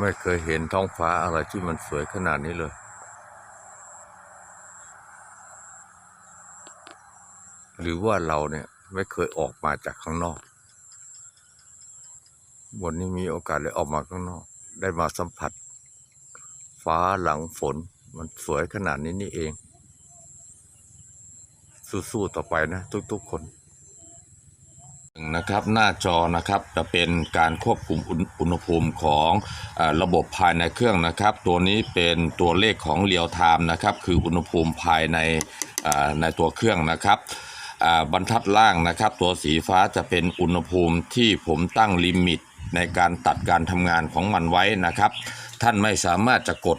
ไม่เคยเห็นท้องฟ้าอะไรที่มันสวยขนาดนี้เลย หรือว่าเราเนี่ยไม่เคยออกมาจากข้างนอก วันนี้มีโอกาสได้ออกมาข้างนอก ได้มาสัมผัส ฟ้าหลังฝนมันสวยขนาดนี้นี่เอง สู้ๆต่อไปนะ ทุกๆคน นะครับหน้าจอนะครับจะเป็นการควบคุมอุณหภูมิของอระบบภายในเครื่องนะครับ ตัวนี้เป็นตัวเลขของเรียลไทม์นะครับคืออุณหภูมิภายในในตัวเครื่องนะครับบรรทัดล่างนะครับ ตัวสีฟ้าจะเป็นอุณหภูมิที่ผมตั้งลิมิต ในการตัดการทำงานของมันไว้นะครับ ท่านไม่สามารถจะกด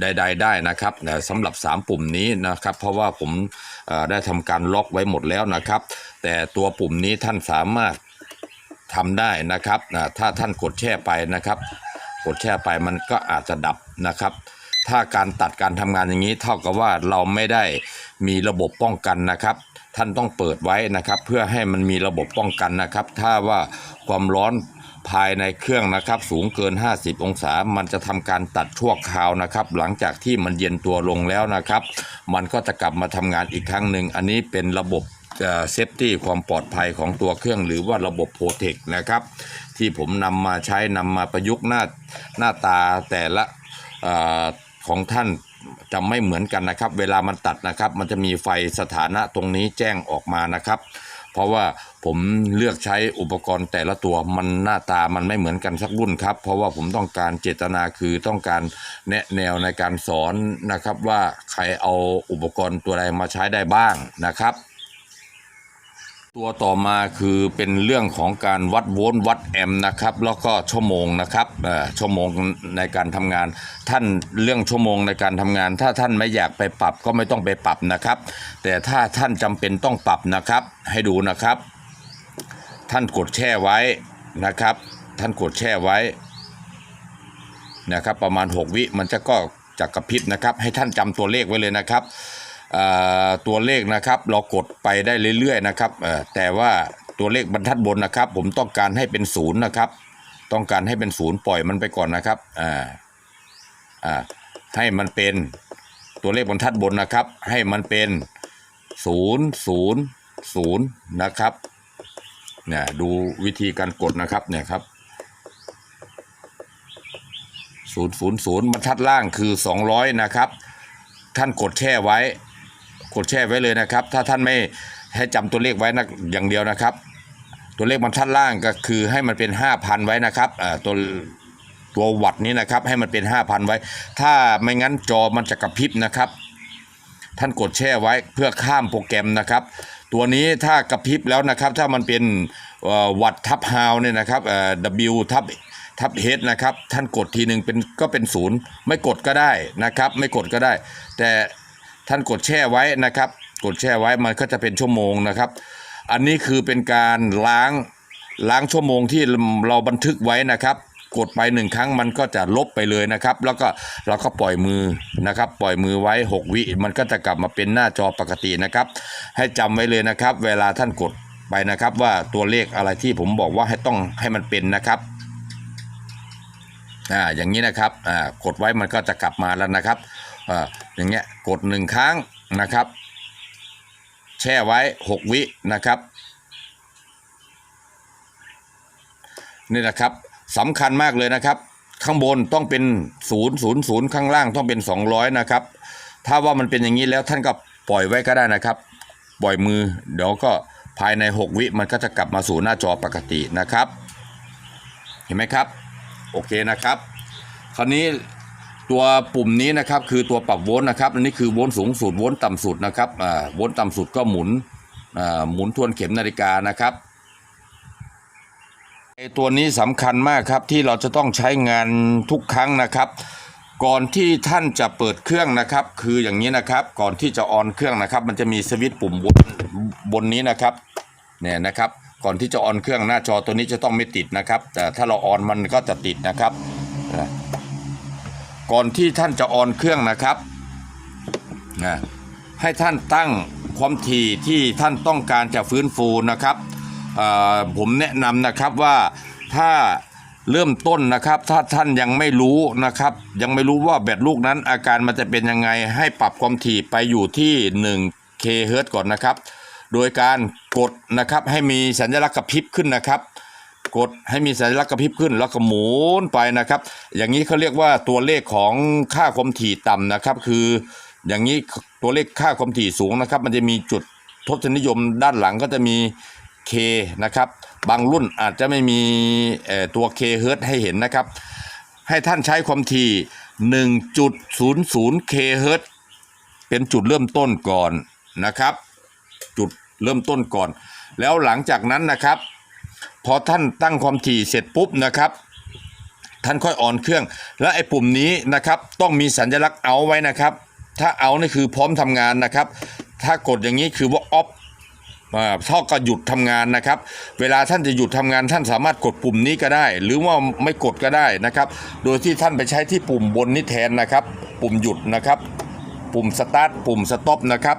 ใดๆได้นะครับแต่สำหรับ 3 ปุ่มนี้นะครับ เพราะว่าผมได้ทำการล็อกไว้หมดแล้วนะครับ แต่ตัวปุ่มนี้ท่านสามารถทำได้นะครับถ้าท่านกดแช่ไปนะครับ กดแช่ไปมันก็อาจจะดับนะครับถ้าการตัดการทำงานอย่างนี้เท่ากับว่าเราไม่ได้มีระบบป้องกันนะครับ ท่านต้องเปิดไว้นะครับ เพื่อให้มันมีระบบป้องกันนะครับ ถ้าว่าความร้อน ภายในเครื่องนะครับสูงเกิน 50 องศา มันจะทำการตัดชั่วคราวนะครับ หลังจากที่มันเย็นตัวลงแล้วนะครับ มันก็จะกลับมาทำงานอีกครั้งหนึ่งอันนี้เป็นระบบเซฟตี้ความปลอดภัยของตัวเครื่องหรือว่าระบบโปรเทคนะครับ ที่ผมนำมาใช้นำมาประยุกต์หน้าหน้าตาแต่ละอของท่านจะไม่เหมือนกันนะครับ เวลามันตัดนะครับ มันจะมีไฟสถานะตรงนี้แจ้งออกมานะครับ เพราะว่าผมเลือกใช้อุปกรณ์แต่ละตัวมันหน้าตามันไม่เหมือนกันสักรุ่นครับ เพราะว่าผมต้องการเจตนาคือต้องการแนะแนวในการสอนนะครับว่าใครเอาอุปกรณ์ตัวใดมาใช้ได้บ้างนะครับ ตัวต่อมาคือเป็นเรื่องของการวัดโวลต์วัดแอมป์นะครับ แล้วก็ชั่วโมงนะครับเอ่อชั่วโมงในการทำงาน ท่านเรื่องชั่วโมงในการทำงาน ถ้าท่านไม่อยากไปปรับก็ไม่ต้องไปปรับนะครับ แต่ถ้าท่านจำเป็นต้องปรับนะครับ ให้ดูนะครับ ท่านกดแช่ไว้นะครับ ท่านกดแช่ไว้นะครับ ประมาณ 6 วิมันจะก็จะกระพริบนะครับ ให้ท่านจำตัวเลขไว้เลยนะครับ ตัวเลขนะครับเรากดไปได้เรื่อยๆนะครับแต่ว่าตัวเลขบรรทัดบนนะครับ ผมต้องการให้เป็นศูนย์นะครับ ต้องการให้เป็นศูนย์ปล่อยมันไปก่อนนะครับอ่าอ่าให้มันเป็นตัวเลขบรรทัดบนนะครับ ให้มันเป็นศูนย์ศูนย์ศูนย์นะครับเนี่ยดูวิธีการกดนะครับเนี่ยครับศูนย์ศูนย์ศูนย์บรรทัดล่างคือสองร้อยนะครับ ท่านกดแช่ไว้ กดแช่ไว้เลยนะครับ ถ้าท่านไม่ให้จำตัวเลขไว้นะอย่างเดียวนะครับ ตัวเลขบรรทัดล่างก็คือให้มันเป็น 5,000 ไว้นะครับตัวตัววัตต์นี้นะครับให้มันเป็น 5,000 ไว้ ถ้าไม่งั้นจอมันจะกระพริบนะครับ ท่านกดแช่ไว้เพื่อข้ามโปรแกรมนะครับ ตัวนี้ถ้ากระพริบแล้วนะครับ ถ้ามันเป็นวัตต์ทับฮาวเนี่ยนะครับเอ่อ W ทับทับเฮดนะครับ ท่านกดทีหนึ่งเป็นก็เป็นศูนย์ไม่กดก็ได้นะครับ ไม่กดก็ได้ แต่ ท่านกดแช่ไว้นะครับ กดแช่ไว้มันก็จะเป็นชั่วโมงนะครับ อันนี้คือเป็นการล้างล้างชั่วโมงที่เราบันทึกไว้นะครับ กดไปหนึ่งครั้งมันก็จะลบไปเลยนะครับ แล้วก็เราก็ปล่อยมือนะครับ ปล่อยมือไว้ 6 วิมันก็จะกลับมาเป็นหน้าจอปกตินะครับ ให้จำไว้เลยนะครับ เวลาท่านกดไปนะครับว่าตัวเลขอะไรที่ผมบอกว่าให้ต้องให้มันเป็นนะครับอ่าอย่างนี้นะครับอ่ากดไว้มันก็จะกลับมาแล้วนะครับ อ่าอย่างเงี้ยกดหนึ่งครั้งนะครับ แช่ไว้ 6 วินะครับนี่นะครับสำคัญมากเลยนะครับ ข้างบนต้องเป็น 0 0 0 ข้างล่างต้องเป็น 200 นะครับ ถ้าว่ามันเป็นอย่างนี้แล้วท่านก็ปล่อยไว้ก็ได้นะครับ ปล่อยมือเดี๋ยวก็ภายใน 6 วิมันก็จะกลับมาสู่หน้าจอปกตินะครับ เห็นไหมครับ โอเคนะครับ คราวนี้ ตัวปุ่มนี้นะครับคือตัวปรับโวลต์นะครับอันนี้คือโวลต์สูงสุดโวลต์ต่ำสุดนะครับโวลต์ต่ำสุดก็หมุนหมุนทวนเข็มนาฬิกานะครับไอตัวนี้สำคัญมากครับที่เราจะต้องใช้งานทุกครั้งนะครับ ก่อนที่ท่านจะเปิดเครื่องนะครับ คืออย่างนี้นะครับก่อนที่จะออนเครื่องนะครับ มันจะมีสวิตช์ปุ่มบนบนนี้นะครับเนี่ยนะครับก่อนที่จะออนเครื่องหน้าจอตัวนี้จะต้องไม่ติดนะครับ แต่ถ้าเราออนมันก็จะติดนะครับ ก่อนที่ท่านจะออนเครื่องนะครับนะให้ท่านตั้งความถี่ที่ท่านต้องการจะฟื้นฟูนะครับอ่อผมแนะนำนะครับว่าถ้าเริ่มต้นนะครับ ถ้าท่านยังไม่รู้นะครับ ยังไม่รู้ว่าแบตลูกนั้นอาการมันจะเป็นยังไงให้ปรับความถี่ไปอยู่ที่1 k เฮิรตซ์ก่อนนะครับ โดยการกดนะครับให้มีสัญลักษณ์กระพริบขึ้นนะครับ กดให้มีสัญลักษณ์กระพริบขึ้นแล้วก็หมุนไปนะครับ อย่างนี้เขาเรียกว่าตัวเลขของค่าความถี่ต่ำนะครับ คืออย่างนี้ตัวเลขค่าความถี่สูงนะครับ มันจะมีจุดทศนิยมด้านหลังก็จะมี K นะครับ บางรุ่นอาจจะไม่มีตัว K เฮิรตซ์ให้เห็นนะครับ ให้ท่านใช้ความถี่ 1.00 K เฮิรตซ์เป็นจุดเริ่มต้นก่อนนะครับ จุดเริ่มต้นก่อน แล้วหลังจากนั้นนะครับ พอท่านตั้งความถี่เสร็จปุ๊บนะครับท่านค่อยออนเครื่อง แล้วไอ้ปุ่มนี้นะครับต้องมีสัญลักษณ์เอาไว้นะครับ ถ้าเอานี่คือพร้อมทำงานนะครับ ถ้ากดอย่างนี้คือว่าออฟท่ากับหยุดทำงานนะครับ เวลาท่านจะหยุดทำงาน ท่านสามารถกดปุ่มนี้ก็ได้ หรือว่าไม่กดก็ได้นะครับ โดยที่ท่านไปใช้ที่ปุ่มบนนี้แทนนะครับ ปุ่มหยุดนะครับ ปุ่มสตาร์ทปุ่มสต็อปนะครับ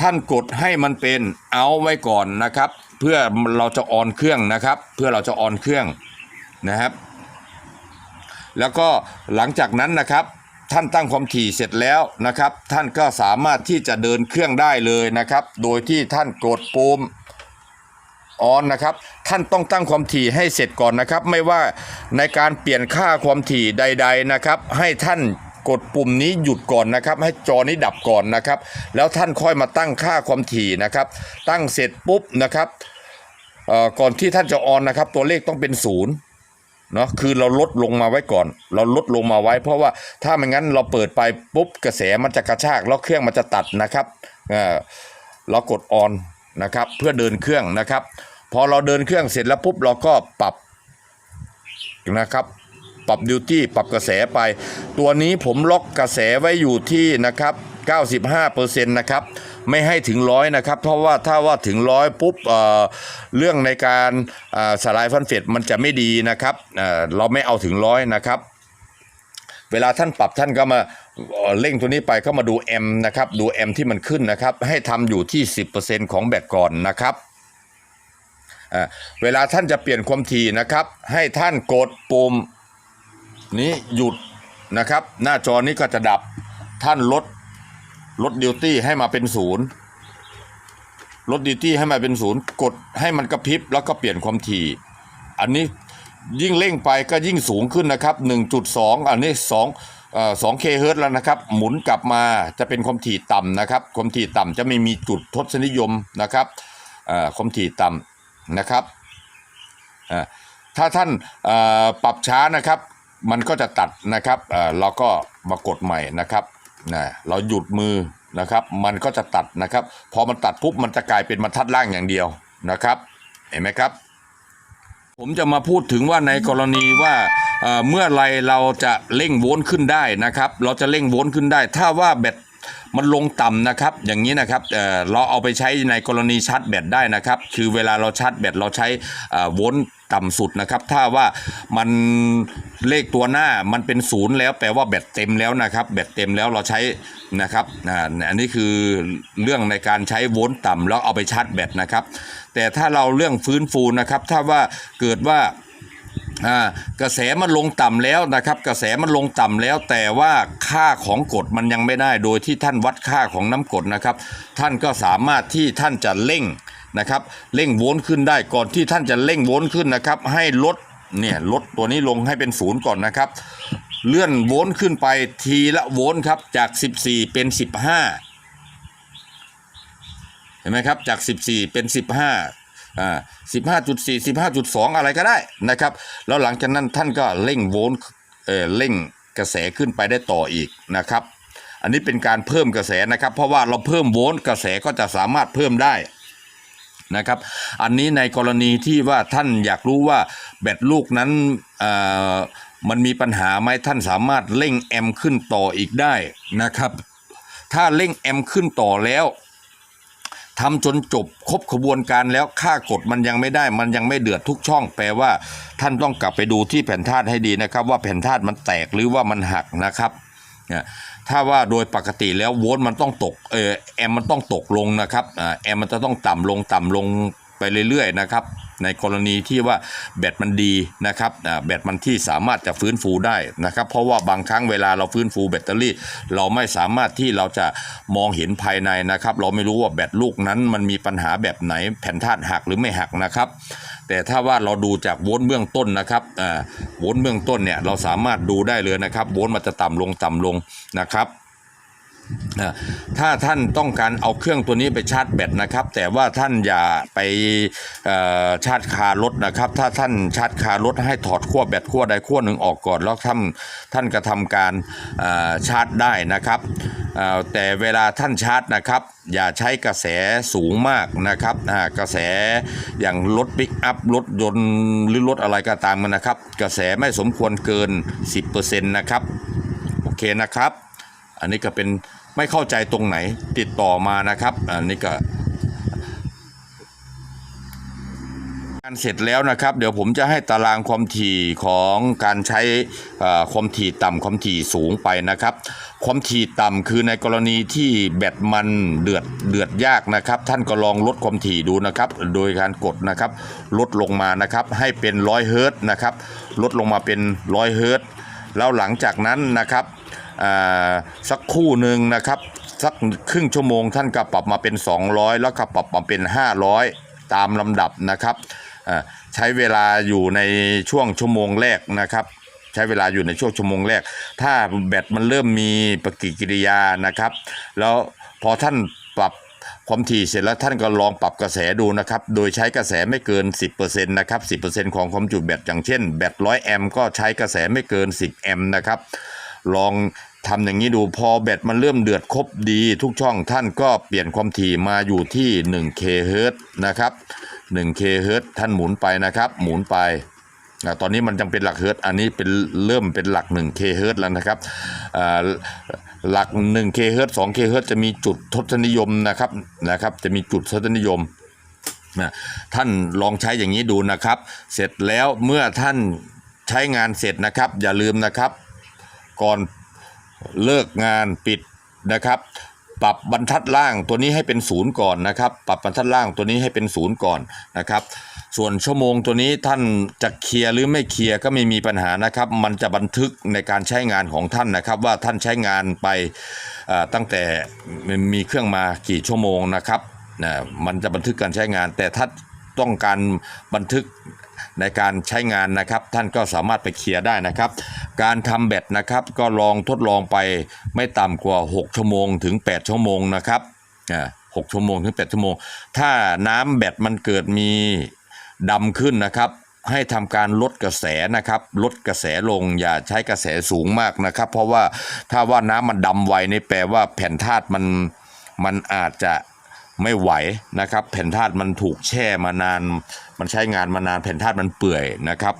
ท่านกดให้มันเป็นเอาไว้ก่อนนะครับ เพื่อเราจะออนเครื่องนะครับ เพื่อเราจะออนเครื่องนะครับ แล้วก็หลังจากนั้นนะครับ ท่านตั้งความถี่เสร็จแล้วนะครับ ท่านก็สามารถที่จะเดินเครื่องได้เลยนะครับ โดยที่ท่านกดปุ่มออนนะครับ ท่านต้องตั้งความถี่ให้เสร็จก่อนนะครับ ไม่ว่าในการเปลี่ยนค่าความถี่ใด ๆนะครับ ให้ท่าน กดปุ่มนี้หยุดก่อนนะครับ ให้จอนี้ดับก่อนนะครับ แล้วท่านค่อยมาตั้งค่าความถี่นะครับ ตั้งเสร็จปุ๊บนะครับเอ่อก่อนที่ท่านจะออนนะครับ ตัวเลขต้องเป็นศูนย์เนาะคือเราลดลงมาไว้ก่อน เราลดลงมาไว้ เพราะว่าถ้าไม่งั้นเราเปิดไปปุ๊บกระแสมันจะกระชากแล้วเครื่องมันจะตัดนะครับอ่อเรากดออนนะครับเพื่อเดินเครื่องนะครับ พอเราเดินเครื่องเสร็จแล้วปุ๊บเราก็ปรับนะครับ ปรับดิวตี้ปรับกระแสไป ตัวนี้ผมล็อกกระแสไว้อยู่ที่นะครับ95%นะครับไม่ให้ถึงร้อยนะครับ เพราะว่าถ้าว่าถึงร้อยปุ๊บเอ่อเรื่องในการอ่อสลายฟันเฟดมันจะไม่ดีนะครับเอ่อเราไม่เอาถึงร้อยนะครับ เวลาท่านปรับท่านก็มาเอ่อเร่งตัวนี้ไปก็มาดูแอมนะครับดูแอมที่มันขึ้นนะครับ ให้ทำอยู่ที่ 10%ของแบตก่อนนะครับอ่าเวลาท่านจะเปลี่ยนความถี่นะครับ ให้ท่านกดปุ่ม นี้หยุดนะครับ หน้าจอนี้ก็จะดับท่านลดลดดิวตี้ให้มาเป็นศูนย์ลดดิวตี้ให้มาเป็นศูนย์กดให้มันกระพริบแล้วก็เปลี่ยนความถี่ อันนี้ยิ่งเร่งไปก็ยิ่งสูงขึ้นนะครับ 1.2 อันนี้2เอ่อ2 k เฮิรตซ์แล้วนะครับ หมุนกลับมาจะเป็นความถี่ต่ำนะครับ ความถี่ต่ำจะไม่มีจุดทศนิยมนะครับความถี่ต่ำนะครับถ้าท่านปรับช้านะครับ มันก็จะตัดนะครับเอ่อเราก็มากดใหม่นะครับนะเราหยุดมือนะครับ มันก็จะตัดนะครับ พอมันตัดปุ๊บมันจะกลายเป็นบรรทัดล่างอย่างเดียวนะครับ เห็นไหมครับ ผมจะมาพูดถึงว่าในกรณีว่าเอ่อเมื่อไรเราจะเร่งโวลต์ขึ้นได้นะครับ เราจะเร่งโวลต์ขึ้นได้ ถ้าว่าแบต มันลงต่ำนะครับ อย่างนี้นะครับเเราเอาไปใช้ในกรณีชาร์จแบตได้นะครับ คือเวลาเราชาร์จแบตเราใช้โวลต์ต่ำสุดนะครับ ถ้าว่ามันเลขตัวหน้ามันเป็นศูนย์แล้วแปลว่าแบตเต็มแล้วนะครับ แบตเต็มแล้วเราใช้นะครับอ,อันนี้คือเรื่องในการใช้โวลต์ต่ำแล้วเอาไปชาร์จแบตนะครับ แต่ถ้าเราเรื่องฟื้นฟูนะครับ ถ้าว่าเกิดว่า กระแสมันลงต่ำแล้วนะครับ กระแสมันลงต่ำแล้ว แต่ว่าค่าของกดมันยังไม่ได้ โดยที่ท่านวัดค่าของน้ำกดนะครับ ท่านก็สามารถที่ท่านจะเร่งนะครับเร่งโวลต์ขึ้นได้ก่อนที่ท่านจะเร่งโวลต์ขึ้นนะครับ ให้ลดเนี่ยลดตัวนี้ลงให้เป็นศูนย์ก่อนนะครับ เลื่อนโวลต์ขึ้นไปทีละโวลต์ครับจาก 14 เป็น 15 เห็นไหมครับจาก 14 เป็น 15 อ่า15.4 15.2อะไรก็ได้นะครับ แล้วหลังจากนั้นท่านก็เร่งโวลต์เออเร่งกระแสขึ้นไปได้ต่ออีกนะครับ อันนี้เป็นการเพิ่มกระแสนะครับ เพราะว่าเราเพิ่มโวลต์กระแสก็จะสามารถเพิ่มได้นะครับ อันนี้ในกรณีที่ว่าท่านอยากรู้ว่าแบตลูกนั้นอ่อมันมีปัญหาไหมท่านสามารถเร่งแอมขึ้นต่ออีกได้นะครับ ถ้าเร่งแอมขึ้นต่อแล้ว ทำจนจบครบขบวนการแล้วค่ากดมันยังไม่ได้ มันยังไม่เดือดทุกช่อง แปลว่า ท่านต้องกลับไปดูที่แผ่นธาตุให้ดีนะครับ ว่าแผ่นธาตุมันแตกหรือว่ามันหักนะครับถ้าว่าโดยปกติแล้วโวลต์มันต้องตกเออแอมมันต้องตกลงนะครับอ่าแอมมันจะต้องต่ำลงต่ำลงไปเรื่อยๆนะครับ ในกรณีที่ว่าแบตมันดีนะครับแบตมันที่สามารถจะฟื้นฟูได้นะครับเพราะว่าบางครั้งเวลาเราฟื้นฟูแบตเตอรี่ เราไม่สามารถที่เราจะมองเห็นภายในนะครับ เราไม่รู้ว่าแบตลูกนั้นมันมีปัญหาแบบไหนแผ่นธาตุหักหรือไม่หักนะครับแต่ถ้าว่าเราดูจากโวลต์เบื้องต้นนะครับอ่าโวลต์เบื้องต้นเนี่ยเราสามารถดูได้เลยนะครับโวลต์มันจะต่ำลงต่ำลงนะครับ นะถ้าท่านต้องการเอาเครื่องตัวนี้ไปชาร์จแบตนะครับ แต่ว่าท่านอย่าไปชาร์จคารถนะครับ ถ้าท่านชาร์จคารถให้ถอดขั้วแบตขั้วใดขั้วหนึ่งออกก่อน แล้วท่านท่านกระทำการชาร์จได้นะครับแต่เวลาท่านชาร์จนะครับ อย่าใช้กระแสสูงมากนะครับกระแสอย่างรถปิกอัพรถยนต์หรือรถอะไรก็ตามนะครับ กระแสไม่สมควรเกิน 10%นะครับโอเคนะครับ อันนี้ก็เป็น ไม่เข้าใจตรงไหนติดต่อมานะครับอันนี้ก็การเสร็จแล้วนะครับ เดี๋ยวผมจะให้ตารางความถี่ของการใช้อ่อความถี่ต่ำความถี่สูงไปนะครับ ความถี่ต่ำคือในกรณีที่แบตมันเดือดเดือดยากนะครับ ท่านก็ลองลดความถี่ดูนะครับ โดยการกดนะครับ ลดลงมานะครับ ให้เป็นร้อยเฮิร์ตนะครับ ลดลงมาเป็นร้อยเฮิร์ตแล้วหลังจากนั้นนะครับ สักคู่หนึ่งนะครับ สักครึ่งชั่วโมงท่านก็ปรับมาเป็น 200 แล้วก็ปรับมาเป็น 500 ตามลำดับนะครับอ่าใช้เวลาอยู่ในช่วงชั่วโมงแรกนะครับใช้เวลาอยู่ในช่วงชั่วโมงแรก ถ้าแบตมันเริ่มมีปฏิกิริยานะครับ แล้วพอท่านปรับความถี่เสร็จแล้วท่านก็ลองปรับกระแสดูนะครับ โดยใช้กระแสไม่เกิน 10%นะครับ 10%ของความจุแบตอย่างเช่น แบต100 แอมป์ก็ใช้กระแสไม่เกิน 10 แอมป์นะครับ ลองทำอย่างนี้ดูพอแบตมันเริ่มเดือดครบดีทุกช่องท่านก็เปลี่ยนความถี่มาอยู่ที่ 1K เฮิรตนะครับ 1K เฮิรตท่านหมุนไปนะครับ หมุนไปตอนนี้มันยังเป็นหลักเฮิร์ตอันนี้เป็นเริ่มเป็นหลัก 1K เฮิรตซ์แล้วนะครับอ่าหลัก 1K เฮิรต 2K เฮิรตจะมีจุดทศนิยมนะครับนะครับ จะมีจุดทศนิยมนะท่านลองใช้อย่างนี้ดูนะครับ เสร็จแล้วเมื่อท่านใช้งานเสร็จนะครับ อย่าลืมนะครับ ก่อนเลิกงานปิดนะครับ ปรับบรรทัดล่างตัวนี้ให้เป็นศูนย์ก่อนนะครับ ปรับบรรทัดล่างตัวนี้ให้เป็นศูนย์ก่อนนะครับ ส่วนชั่วโมงตัวนี้ท่านจะเคลียร์หรือไม่เคลียร์ก็ไม่มีปัญหานะครับ มันจะบันทึกในการใช้งานของท่านนะครับ ว่าท่านใช้งานไปตั้งแต่มีเครื่องมากี่ชั่วโมงนะครับนะมันจะบันทึกการใช้งาน แต่ถ้าต้องการบันทึก ในการใช้งานนะครับ ท่านก็สามารถไปเคลียร์ได้นะครับ การทำแบตนะครับก็ลองทดลองไปไม่ต่ำกว่า 6 ชั่วโมงถึง 8 ชั่วโมงนะครับอ่าหกชั่วโมงถึง 8 ชั่วโมง ถ้าน้ำแบตมันเกิดมีดำขึ้นนะครับให้ทำการลดกระแสนะครับ ลดกระแสลงอย่าใช้กระแสสูงมากนะครับ เพราะว่าถ้าว่าน้ำมันดำไวนี่แปลว่าแผ่นธาตุมันมันอาจจะไม่ไหวนะครับ แผ่นธาตุมันถูกแช่มานาน มันใช้งานมานานแผ่นธาตุมันเปื่อยนะครับ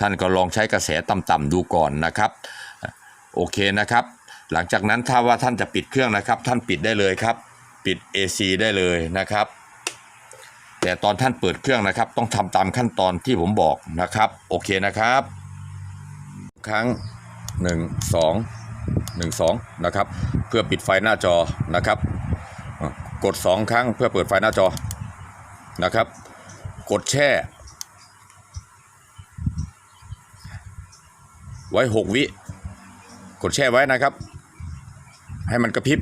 ท่านก็ลองใช้กระแสต่ำๆดูก่อนนะครับ โอเคนะครับ หลังจากนั้นถ้าว่าท่านจะปิดเครื่องนะครับ ท่านปิดได้เลยครับ ปิด AC ได้เลยนะครับ แต่ตอนท่านเปิดเครื่องนะครับ ต้องทำตามขั้นตอนที่ผมบอกนะครับ โอเคนะครับ ครั้งหนึ่งสองหนึ่งสองนะครับเพื่อปิดไฟหน้าจอนะครับ กดสองครั้งเพื่อเปิดไฟหน้าจอนะครับ กดแช่ ไว้หกวิ กดแช่ไว้นะครับ ให้มันกระพริบ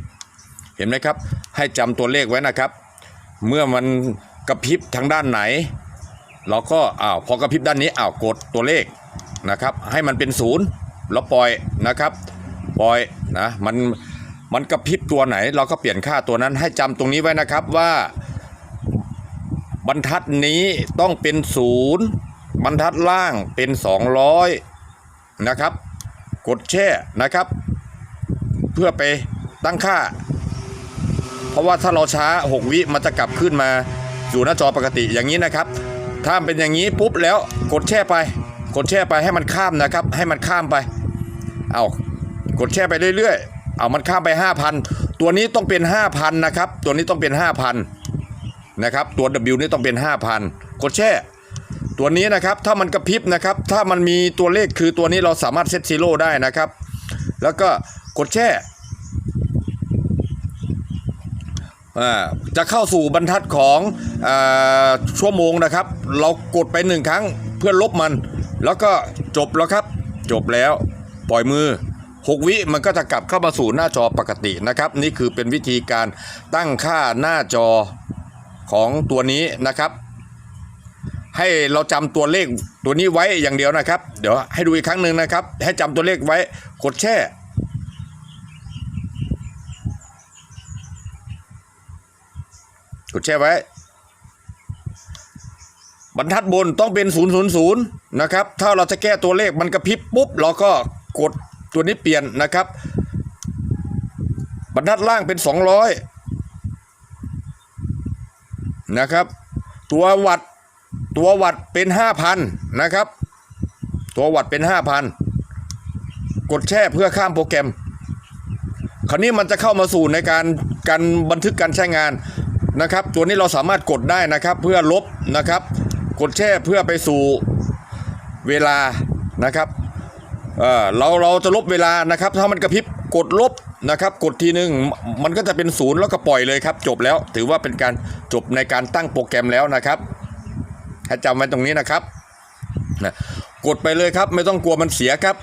เห็นไหมครับ ให้จำตัวเลขไว้นะครับ เมื่อมันกระพริบทางด้านไหน เราก็อ้าวพอกระพริบด้านนี้อ้าวกดตัวเลขนะครับ ให้มันเป็นศูนย์แล้วปล่อยนะครับปล่อยนะมันมันกระพริบตัวไหน เราก็เปลี่ยนค่าตัวนั้นให้จำตรงนี้ไว้นะครับว่า บรรทัดนี้ต้องเป็นศูนย์บรรทัดล่างเป็น 200 นะครับ กดแช่นะครับ เพื่อไปตั้งค่า เพราะว่าถ้าเราช้า 6 วิมันจะกลับขึ้นมาสู่หน้าจอปกติอย่างนี้นะครับ ถ้าเป็นอย่างนี้ปุ๊บแล้วกดแช่ไป กดแช่ไปให้มันข้ามนะครับ ให้มันข้ามไป เอากดแช่ไปเรื่อยๆ เอามันข้ามไป 5,000 ตัวนี้ต้องเป็น 5,000 นะครับ ตัวนี้ต้องเป็น 5,000 นะครับตัว W นี่ต้องเป็น 5,000กดแช่ตัวนี้นะครับถ้ามันกระพริบนะครับถ้ามันมีตัวเลขคือตัวนี้เราสามารถเซตซีโร่ได้นะครับ แล้วก็กดแช่จะเข้าสู่บรรทัดของอชั่วโมงนะครับ เรากดไปหนึ่งครั้งเพื่อลบมัน แล้วก็จบแล้วครับ จบแล้วปล่อยมือ 6 วิมันก็จะกลับเข้ามาสู่หน้าจอปกตินะครับ นี่คือเป็นวิธีการตั้งค่าหน้าจอ ของตัวนี้นะครับ ให้เราจำตัวเลขตัวนี้ไว้อย่างเดียวนะครับ เดี๋ยวให้ดูอีกครั้งหนึ่งนะครับ ให้จำตัวเลขไว้กดแช่กดแช่ไว้ บรรทัดบนต้องเป็น 000นะครับ ถ้าเราจะแก้ตัวเลขมันกระพริบปุ๊บ เราก็กดตัวนี้เปลี่ยนนะครับ บรรทัดล่างเป็น 200 นะครับ ตัววัดตัววัดเป็น 5,000 นะครับ ตัววัดเป็น 5,000 กดแช่เพื่อข้ามโปรแกรม คราวนี้มันจะเข้ามาสู่ในการการบันทึกการใช้งานนะครับ ตัวนี้เราสามารถกดได้นะครับ เพื่อลบนะครับ กดแช่เพื่อไปสู่เวลานะครับเเราเราจะลบเวลานะครับ ถ้ามันกระพริบกดลบ นะครับกดทีหนึ่งมันก็จะเป็นศูนย์แล้วก็ปล่อยเลยครับ จบแล้วถือว่าเป็นการจบในการตั้งโปรแกรมแล้วนะครับให้จำไว้ตรงนี้นะครับนะกดไปเลยครับ ไม่ต้องกลัวมันเสียครับ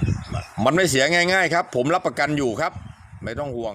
มันไม่เสียง่าย ๆ ครับ ผมรับประกันอยู่ครับ ไม่ต้องห่วง